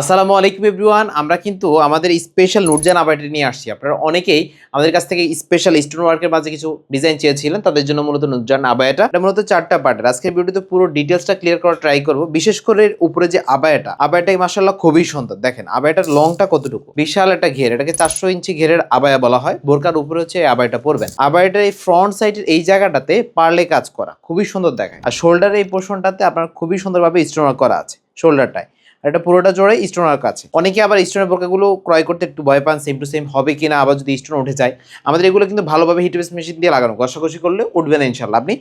আসসালামু আলাইকুম এভরিওয়ান, আমরা কিন্তু আমাদের স্পেশাল নুরজান আবাইটি নিয়ে আসছি। আপনারা অনেকেই আমাদের কাছ থেকে স্পেশাল স্টোন ওয়ার্কের মাঝে কিছু ডিজাইন চেয়েছিলেন, তাদের জন্য মূলত নুরজান আবায়াটা এটা মূলত চারটা পার্টের আজকের ভিডিওতে পুরো ডিটেলসটা ক্লিয়ার করার ট্রাই করব। বিশেষ করে উপরে যে আবায়াটা আবায়াটা মাসাল্লাহ খুবই সুন্দর। দেখেন আবায়াটার লংটা কতটুকু? বিশাল একটা ঘের। এটাকে চারশো ইঞ্চি ঘেরের আবায়া বলা হয়। বোরকার উপরে হচ্ছে এই আবায়াটা পরবেন। আবায়াটার এই ফ্রন্ট সাইডের এই জায়গাটাতে পার্লে কাজ করা। খুবই সুন্দর দেখায়। আর শোল্ডারের এই পোর্শনটাতে আপনার খুবই সুন্দরভাবে স্টোন ওয়ার্ক করা আছে শোল্ডারটায় আর এটা পুরোটা জোড়ে স্টোনার কাছে। অনেকে আবার স্টোনের পোকাগুলো ক্রয় করতে একটু ভয় পান সেম টু সেম হবে কিনা, আবার যদি স্টোন উঠে যায়। আমাদের এগুলো কিন্তু ভালোভাবে হিটবেস মেশিন দিয়ে লাগানো, কষাকষি করলে উঠবে না ইনশাল্লাহ আপনি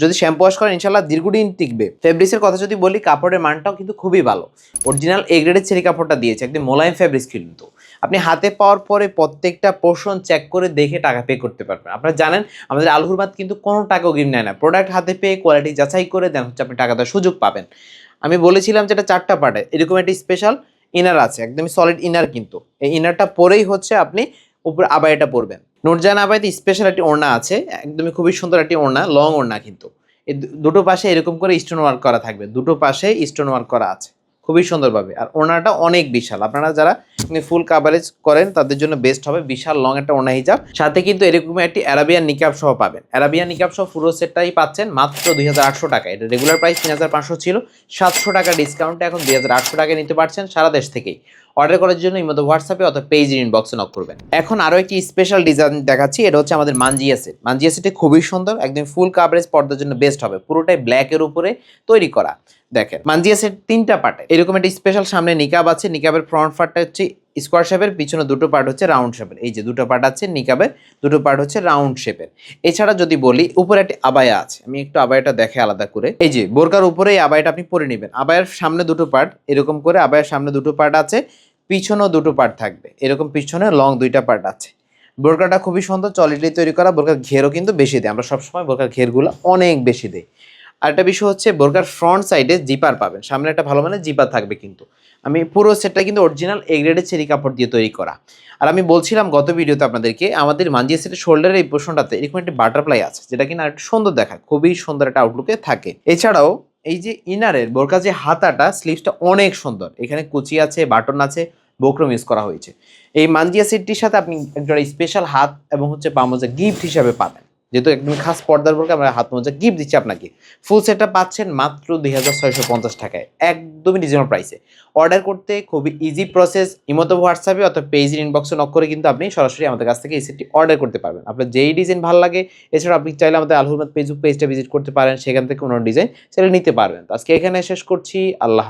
যদি শ্যাম্পু ওয়াশ করেন ইনশাল্লাহ দীর্ঘদিন টিকবে। ফেব্রিক্সের কথা যদি বলি, কাপড়ের মানটাও কিন্তু খুবই ভালো। অরিজিনাল এগ্রেডের গ্রেডের ছেড়ি কাপড়টা দিয়েছে, একদম মোলায়েম ফেব্রিক্স কিন্তু। আপনি হাতে পাওয়ার পরে প্রত্যেকটা পোর্শন চেক করে দেখে টাকা পে করতে পারবেন। আপনারা জানেন, আমাদের আলুর ভাত কিন্তু কোনো টাকাও গিম নেয় না। প্রোডাক্ট হাতে পেয়ে কোয়ালিটি যাচাই করে দেন হচ্ছে আপনি টাকা দেওয়ার সুযোগ পাবেন। আমি বলেছিলাম যে এটা চারটা পার্টে এরকম একটি স্পেশাল ইনার আছে, একদমই সলিড ইনার কিন্তু। এই ইনারটা পরেই হচ্ছে আপনি উপরে আবাইটা পরবেন। নুরজান আবাইতে স্পেশাল একটি ওড়না আছে, একদমই খুবই সুন্দর একটি ওড়না লং ওড়না কিন্তু। এই দুটো পাশে এরকম করে স্টোন ওয়ার্ক করা থাকবে। দুটো পাশে স্টোন ওয়ার্ক করা আছে, খুবই সুন্দরভাবে। আর ওড়নাটা অনেক বিশাল। আপনারা যারা ফুল কাভারেজ করেন, তাদের জন্য বেস্ট হবে। বিশাল লং একটা ওড়না হিজাব। সাথে কিন্তু এরকম একটি অ্যারাবিয়ান নিকাব সহ পাবেন। অ্যারাবিয়ান নিকাব সহ পুরো সেটটাই পাচ্ছেন মাত্র দুই হাজার আটশো টাকা। এটা রেগুলার প্রাইস তিন হাজার পাঁচশো ছিল। সাতশো টাকা ডিসকাউন্টে এখন দুই টাকায় নিতে পারছেন সারা দেশ থেকেই। অর্ডার করার জন্য মধ্যে হোয়াটসঅ্যাপে অথবা পেজ ইনবক্সে নক করবেন। এখন আরও একটি স্পেশাল ডিজাইন দেখাচ্ছি। এটা হচ্ছে আমাদের মানজিয়া সেট মানজিয়া সেটটি খুবই সুন্দর। একদম ফুল কাভারেজ পর্দার জন্য বেস্ট হবে। পুরোটাই ব্ল্যাকের উপরে তৈরি করা। দেখেন মানজিয়া সেট তিনটা পার্টে এরকম একটি স্পেশাল সামনে নিকাব আছে। নিকাবের ফ্রন্ট পার্টটা হচ্ছে স্কোয়ার শেপের, পিছনে দুটো পার্ট হচ্ছে রাউন্ড শেপের। এই যে দুটো পার্ট আছে নিকাবের, দুটো পার্ট হচ্ছে রাউন্ড শেপের। এছাড়া যদি বলি, উপরে একটি আবায়া আছে। আমি একটু আবায়াটা দেখে আলাদা করে। এই যে বোরকার উপরে এই আবায়াটা আপনি পরে নেবেন। আবায়ার সামনে দুটো পার্ট, এরকম করে আবায়ার সামনে দুটো পার্ট আছে, পিছনেও দুটো পার্ট থাকবে। এরকম পিছনে লং দুইটা পার্ট আছে। বোরকাটা খুবই সুন্দর চলিডলি তৈরি করা। বোরকার ঘেরও কিন্তু বেশি দেয়। আমরা সবসময় বোরকার ঘেরগুলো অনেক বেশি দিই। আর একটা বিষয় হচ্ছে বোরকার ফ্রন্ট সাইডে জিপার পাবেন। সামনে একটা ভালো মানের জিপার থাকবে কিন্তু। আমি পুরো সেটটা কিন্তু অরিজিনাল এ গ্রেডের চেরি কাপড় দিয়ে তৈরি করা। আর আমি বলছিলাম গত ভিডিওতে আপনাদেরকে, আমাদের মাঞ্জিয়া সেটের শোল্ডারের এই পোর্শনটাতে এরকম একটি বাটারফ্লাই আছে, যেটা কিনা একটু সুন্দর দেখায়, খুবই সুন্দর একটা আউটলুকে থাকে। এছাড়াও এই যে ইনারের বোরকা যে হাতাটা স্লিভসটা অনেক সুন্দর। এখানে কুচি আছে বাটন আছে, বক্রম ইউজ করা হয়েছে। এই মাঞ্জিয়া সেটটির সাথে আপনি একটা স্পেশাল হাত এবং হচ্ছে পামোজা গিফট হিসাবে পাবেন। যেহেতু একদম খাস পর্দার বোরকা আমরা হাত মোজা গিফট দিচ্ছি আপনাকে। ফুল সেটটা পাচ্ছেন মাত্র দুই হাজার ছয়শো পঞ্চাশ টাকায়। একদমই রিজনেবল প্রাইসে অর্ডার করতে খুবই ইজি প্রসেস ইমতো হোয়াটসঅ্যাপে অথবা পেজের ইনবক্সে নক করে কিন্তু আপনি সরাসরি আমাদের কাছ থেকে এই সেটটি অর্ডার করতে পারবেন। আপনার যেই ডিজাইন ভালো লাগে এছাড়া আপনি চাইলে আমাদের আলহুরমাদ ফেসবুক পেজটা ভিজিট করতে পারেন, সেখান থেকে কোনো ডিজাইন সেটা নিতে পারবেন। তো আজকে এখানে শেষ করছি, আল্লাহ